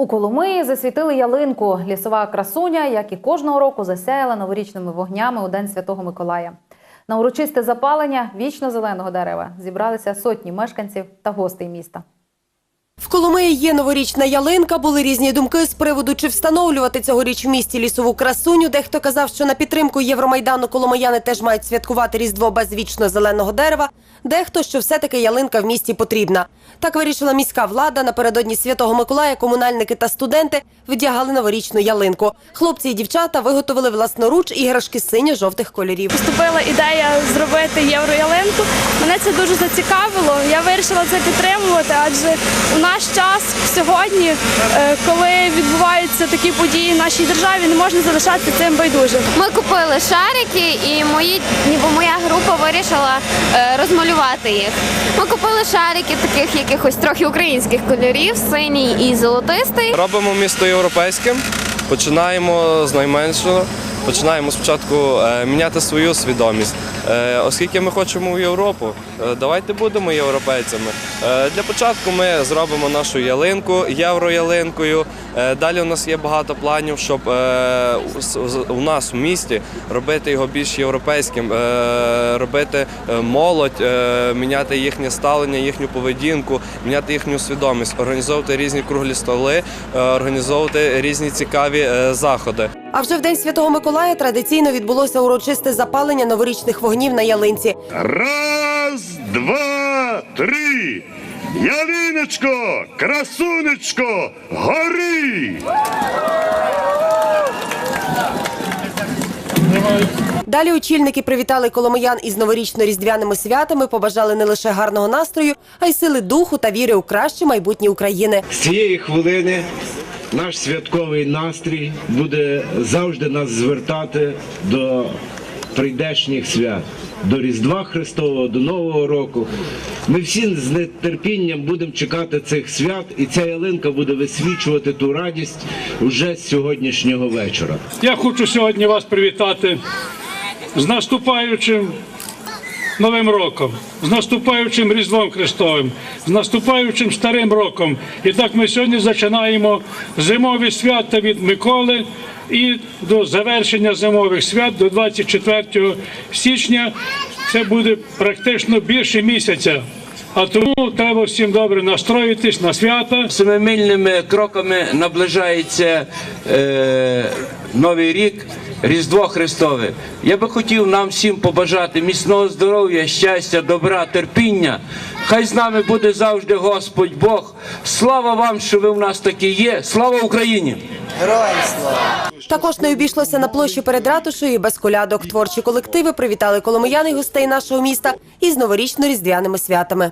У Коломиї засвітили ялинку. Лісова красуня, як і кожного року, засяяла новорічними вогнями у День Святого Миколая. На урочисте запалення вічно зеленого дерева зібралися сотні мешканців та гостей міста. В Коломиї є новорічна ялинка. Були різні думки з приводу, чи встановлювати цьогоріч в місті лісову красуню. Дехто казав, що на підтримку Євромайдану коломияни теж мають святкувати різдво без вічно зеленого дерева. Дехто, що все-таки ялинка в місті потрібна. Так вирішила міська влада. Напередодні Святого Миколая комунальники та студенти вдягали новорічну ялинку. Хлопці і дівчата виготовили власноруч іграшки синьо-жовтих кольорів. Поступила ідея зробити євроялинку. Мене це дуже зацікавило. Я вирішила це підтримувати, адже у наш час сьогодні, е, коли відбуваються такі події в нашій державі, не можна залишатися цим байдужим. Ми купили шарики, і мої, ніби моя група вирішила е, розмалювати їх. Ми купили шарики таких якихось трохи українських кольорів, синій і золотистий. Робимо місто європейським, починаємо з найменшого. Починаємо спочатку е, міняти свою свідомість. Е, оскільки ми хочемо в Європу, е, давайте будемо європейцями. Для початку ми зробимо нашу ялинку євроялинкою. Далі у нас є багато планів, щоб у, нас в місті робити його більш європейським, робити молодь, міняти їхнє ставлення, їхню поведінку, міняти їхню свідомість, організовувати різні круглі столи, організовувати різні цікаві заходи. А вже в день Святого Миколая традиційно відбулося урочисте запалення новорічних вогнів на ялинці. Раз, два, три. Ялиночко, красунечко, гори! Далі очільники привітали коломиян із новорічно-різдвяними святами, побажали не лише гарного настрою, а й сили духу та віри у краще майбутнє України. З цієї хвилини наш святковий настрій буде завжди нас звертати до прийдешніх свят, до Різдва Христового, до Нового року. Ми всі з нетерпінням будемо чекати цих свят, і ця ялинка буде висвічувати ту радість уже з сьогоднішнього вечора. Я хочу сьогодні вас привітати з наступаючим Новим роком, з наступаючим Різдвом Христовим, з наступаючим Старим роком. І так ми сьогодні починаємо зимові свята від Миколи і до завершення зимових свят до 24 січня. Це буде практично більше місяця. А тому треба всім добре настроїтись на свята. семимильними кроками наближається е, Новий рік, Різдво Христове. Я би хотів нам всім побажати міцного здоров'я, щастя, добра, терпіння. Хай з нами буде завжди Господь Бог. Слава вам, що ви в нас такі є. Слава Україні! Також не обійшлося на площі перед ратушею і без колядок. Творчі колективи привітали коломиян і гостей нашого міста із новорічно-різдвяними святами.